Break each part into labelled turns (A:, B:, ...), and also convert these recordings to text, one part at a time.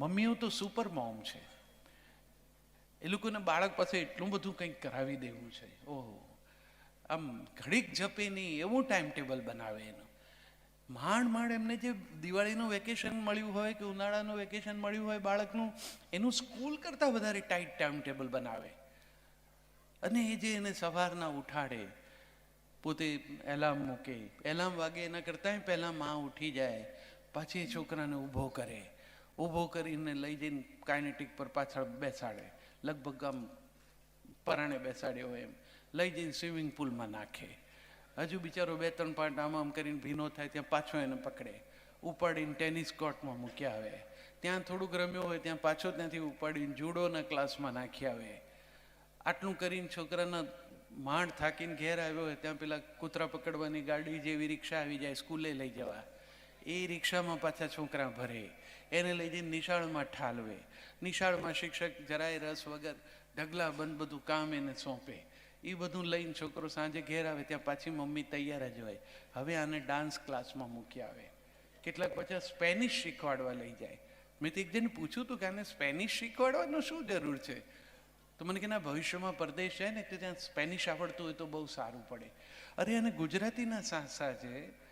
A: મમ્મીઓ તો super mom છે. એ લોકોને બાળક પાસે એટલું બધું કંઈક કરાવી દેવું છે. ઓહો. આમ ઘડીક જપે નહીં, એવું ટાઈમ ટેબલ બનાવે એનું. માંડ માંડ એમને જે દિવાળીનું વેકેશન મળ્યું હોય કે ઉનાળાનું વેકેશન મળ્યું હોય બાળકનું, એનું સ્કૂલ કરતાં વધારે ટાઈટ ટાઈમ ટેબલ બનાવે. અને એ જે એને સવારના ઉઠાડે, પોતે એલાર્મ મૂકે. એલાર્મ વાગે એના કરતાંય પહેલાં માં ઉઠી જાય, પાછી છોકરાને ઊભો કરે. ઊભો કરીને લઈ જઈને કાઇનેટિક પર પાછળ બેસાડે. લગભગ આમ પરાણે બેસાડ્યો હોય એમ. લઈ જઈને સ્વિમિંગ પુલમાં નાખે. હજુ બિચારો બે, ત્રણ પાટ આમ આમ કરીને ભીનો થાય ત્યાં પાછો એને પકડે. ઉપાડીને ટેનિસ કોર્ટમાં મૂક્યા આવે. ત્યાં થોડુંક રમ્યો હોય ત્યાં પાછો ત્યાંથી ઉપાડીને જુડોના ક્લાસમાં નાખી આવે. આટલું કરીને છોકરાના માંડ થાકીને ઘેર આવ્યો હોય ત્યાં પેલા કૂતરા પકડવાની ગાડી જેવી રિક્ષા આવી જાય, સ્કૂલે લઈ જવા. એ રિક્ષામાં પાછા છોકરા ભરે. એને લઈ જઈને નિશાળમાં ઠાલવે. નિશાળમાં શિક્ષક જરાય રસ વગર ઢગલા બંધ બધું કામ એને સોંપે. એ બધું લઈને છોકરો સાંજે ઘેર આવે ત્યાં પાછી મમ્મી તૈયાર જ હોય. હવે આને ડાન્સ ક્લાસમાં મૂકી આવે. કેટલાક પછી સ્પેનિશ શીખવાડવા લઈ જાય. મેં તો એક જણ પૂછ્યું હતું કે આને સ્પેનિશ શીખવાડવાનું શું જરૂર છે? તો મને કે ના, ભવિષ્યમાં પરદેશ જાય ને તો ત્યાં સ્પેનિશ આવડતું હોય તો બહુ સારું પડે. અરે અને ગુજરાતીના સાસા છે.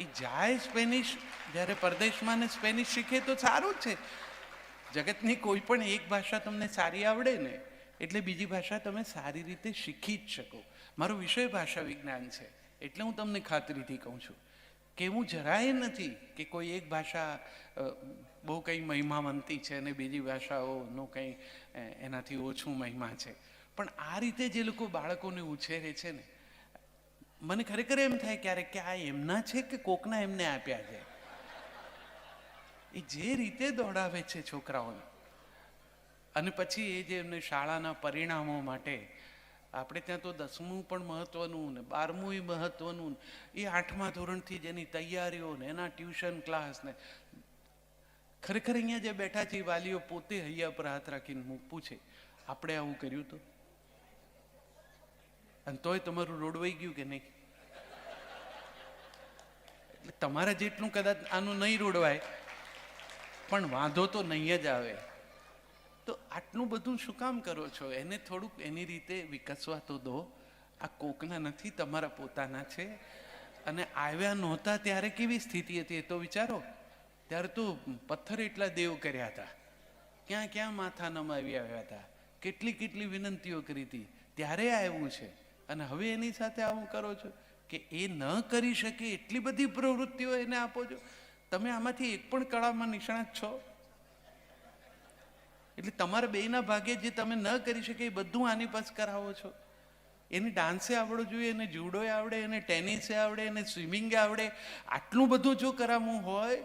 A: એ જાય સ્પેનિશ. જ્યારે પરદેશમાં ને સ્પેનિશ શીખે તો સારું જ છે. જગતની કોઈ પણ એક ભાષા તમને સારી આવડે ને, એટલે બીજી ભાષા તમે સારી રીતે શીખી જ શકો. મારો વિષય ભાષા વિજ્ઞાન છે, એટલે હું તમને ખાતરીથી કહું છું કે હું જરાય નથી કે કોઈ એક ભાષા બહુ કંઈ મહિમાવંતી છે અને બીજી ભાષાઓનો કંઈ એનાથી ઓછું મહિમા છે. પણ આ રીતે જે લોકો બાળકોને ઉછેરે છે ને મને ખરેખર એમ થાય ક્યારેક કે આ એમના છે કે કોકના એમને આપ્યા છે? એ જે રીતે દોડાવે છે છોકરાઓને. અને પછી એ જે એમને શાળાના પરિણામો માટે, આપણે ત્યાં તો દસમું પણ મહત્વનું ને બારમું મહત્વનું એ આઠમા ધોરણથી જેની તૈયારીઓ ને, એના ટ્યુશન ક્લાસ ને. ખરેખર અહીંયા જે બેઠા છે એ વાલીઓ પોતે હૈયા પર હાથ રાખીને પૂછે, આપણે આવું કર્યું તો? અને તોય તમારું રોડવાઈ ગયું કે નહીં? તમારા જેટલું કદાચ આનું નહીં રોડવાય, પણ વાંધો તો નહીં જ આવે. તો આટલું બધું શું કામ કરો છો? એને થોડુંક એની રીતે વિકસવા તો દો. આ કોકના નથી, તમારા પોતાના છે. અને આવ્યા નહોતા ત્યારે કેવી સ્થિતિ હતી એ તો વિચારો. ત્યારે તો પથ્થર એટલા દેવ કર્યા હતા. ક્યાં ક્યાં માથા નમાવી આવ્યા હતા? કેટલી કેટલી વિનંતીઓ કરી હતી. ત્યારે આવ્યું છે. અને હવે એની સાથે આવું કરો છો? કે એ ન કરી શકે એટલી બધી પ્રવૃત્તિઓ એને આપો છો? તમે આમાંથી એક પણ કળામાં નિષ્ણાત છો? એટલે તમારા બેયના ભાગે જે તમે ન કરી શકે એ બધું આની પાસ કરાવો છો. એને ડાન્સે આવડવું જોઈએ, એને જુડોય આવડે, એને ટેનિસે આવડે, એને સ્વિમિંગે આવડે, આટલું બધું જો કરાવવું હોય,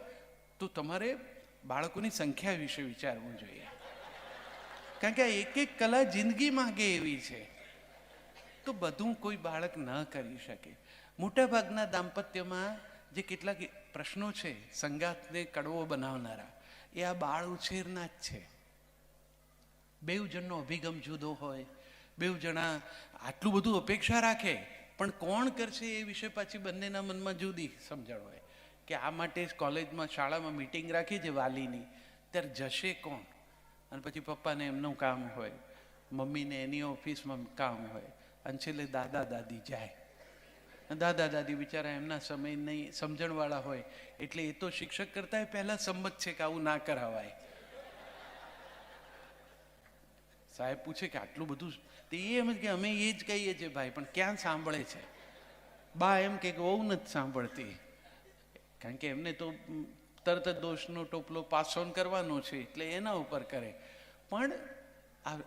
A: તો તમારે બાળકોની સંખ્યા વિશે વિચારવું જોઈએ. કારણ કે આ એક એક કલા જિંદગી માંગે એવી છે. તો બધું કોઈ બાળક ન કરી શકે. મોટાભાગના દાંપત્યમાં જે કેટલાક પ્રશ્નો છે, સંગાતને કડવો બનાવનારા, એ આ બાળ ઉછેરના જ છે. બેઉ જણનો અભિગમ જુદો હોય, બેઉ જણા આટલું બધું અપેક્ષા રાખે, પણ કોણ કરશે એ વિશે પાછી બંનેના મનમાં જુદી સમજણ હોય. કે આ માટે કોલેજમાં, શાળામાં મિટિંગ રાખી છે વાલીની, ત્યારે જશે કોણ? અને પછી પપ્પાને એમનું કામ હોય, મમ્મીને એની ઓફિસમાં કામ હોય. અને છેલ્લે દાદા દાદી જાય. દાદા દાદી બિચારા એમના સમય નહીં, સમજણવાળા હોય. એટલે એ તો શિક્ષક કરતા પહેલાં સંમત છે કે આવું ના કરાવાય. સાહેબ પૂછે કે આટલું બધું તે એમ કે અમે એ જ કહીએ છીએ, ભાઈ, પણ ક્યાં સાંભળે છે? બા એમ કે બહુ નથી સાંભળતી. કારણ કે એમને તો તરત જ દોષનો ટોપલો પાસ ઓન કરવાનો છે, એટલે એના ઉપર કરે. પણ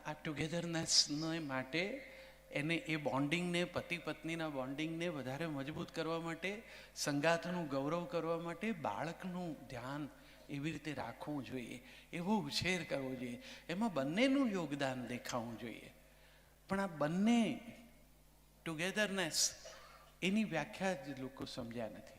A: આ ટુગેધરનેસને માટે એને એ બોન્ડિંગને પતિ પત્નીના બોન્ડિંગને વધારે મજબૂત કરવા માટે, સંગાથનું ગૌરવ કરવા માટે બાળકનું ધ્યાન એવી રીતે રાખવું જોઈએ, એવો ઉછેર કરવો જોઈએ. એમાં બંનેનું યોગદાન દેખાવું જોઈએ. પણ આ બંને ટુગેધરનેસ એની વ્યાખ્યા જ લોકો સમજ્યા નથી.